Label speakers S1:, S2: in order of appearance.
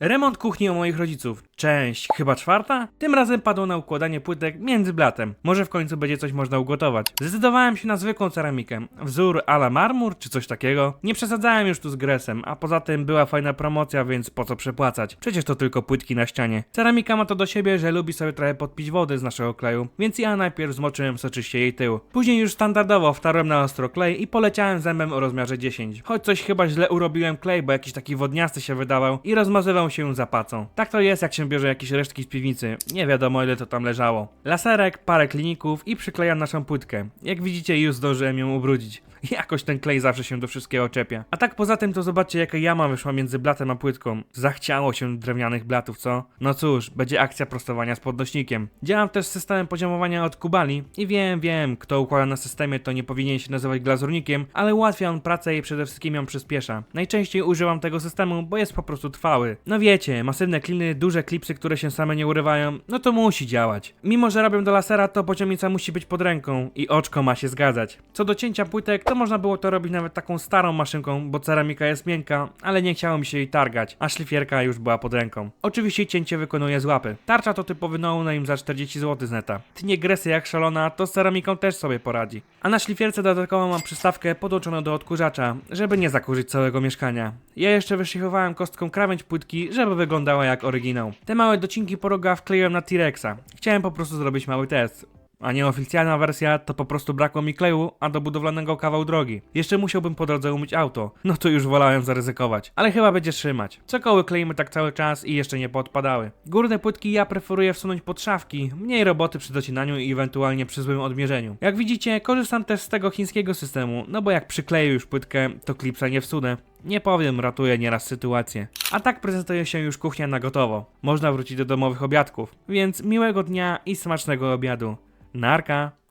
S1: Remont kuchni u moich rodziców. Część chyba czwarta? Tym razem padło na układanie płytek między blatem. Może w końcu będzie coś można ugotować. Zdecydowałem się na zwykłą ceramikę. Wzór ala marmur czy coś takiego. Nie przesadzałem już tu z gresem, a poza tym była fajna promocja, więc po co przepłacać? Przecież to tylko płytki na ścianie. Ceramika ma to do siebie, że lubi sobie trochę podpić wody z naszego kleju, więc ja najpierw zmoczyłem soczyście jej tył. Później już standardowo wtarłem na ostro klej i poleciałem zębem o rozmiarze 10. Choć coś chyba źle urobiłem klej, bo jakiś taki wodniasty się wydawał i rozmazywał się zapacą. Tak to jest, jak się bierze jakieś resztki z piwnicy. Nie wiadomo ile to tam leżało. Laserek, parę kliników i przyklejam naszą płytkę. Jak widzicie, już zdążyłem ją ubrudzić. Jakoś ten klej zawsze się do wszystkiego czepia. A tak poza tym to zobaczcie jaka jama wyszła między blatem a płytką. Zachciało się drewnianych blatów, co? No cóż, będzie akcja prostowania z podnośnikiem. Działam też z systemem poziomowania od Kubali i wiem, wiem, kto układa na systemie to nie powinien się nazywać glazurnikiem, ale ułatwia on pracę i przede wszystkim ją przyspiesza. Najczęściej używam tego systemu, bo jest po prostu trwały. No wiecie, masywne kliny, duże klipsy, które się same nie urywają, no to musi działać. Mimo, że robię do lasera, to poziomnica musi być pod ręką i oczko ma się zgadzać. Co do cięcia płytek, to można było to robić nawet taką starą maszynką, bo ceramika jest miękka, ale nie chciało mi się jej targać, a szlifierka już była pod ręką. Oczywiście cięcie wykonuję z łapy. Tarcza to typowy no-name za 40 zł z neta. Tnie gresy jak szalona, to z ceramiką też sobie poradzi. A na szlifierce dodatkowo mam przystawkę podłączoną do odkurzacza, żeby nie zakurzyć całego mieszkania. Ja jeszcze wyszlichowałem kostką krawędź płytki, żeby wyglądała jak oryginał. Te małe docinki po rogach wkleiłem na T-Rexa. Chciałem po prostu zrobić mały test. A nieoficjalna wersja to po prostu brakło mi kleju, a do budowlanego kawał drogi. Jeszcze musiałbym po drodze umyć auto. No to już wolałem zaryzykować. Ale chyba będzie trzymać. Cokoły kleimy tak cały czas i jeszcze nie podpadały. Górne płytki ja preferuję wsunąć pod szafki. Mniej roboty przy docinaniu i ewentualnie przy złym odmierzeniu. Jak widzicie, korzystam też z tego chińskiego systemu, no bo jak przykleję już płytkę, to klipsa nie wsunę. Nie powiem, ratuje nieraz sytuację. A tak prezentuje się już kuchnia na gotowo. Można wrócić do domowych obiadków. Więc miłego dnia i smacznego obiadu. Narka!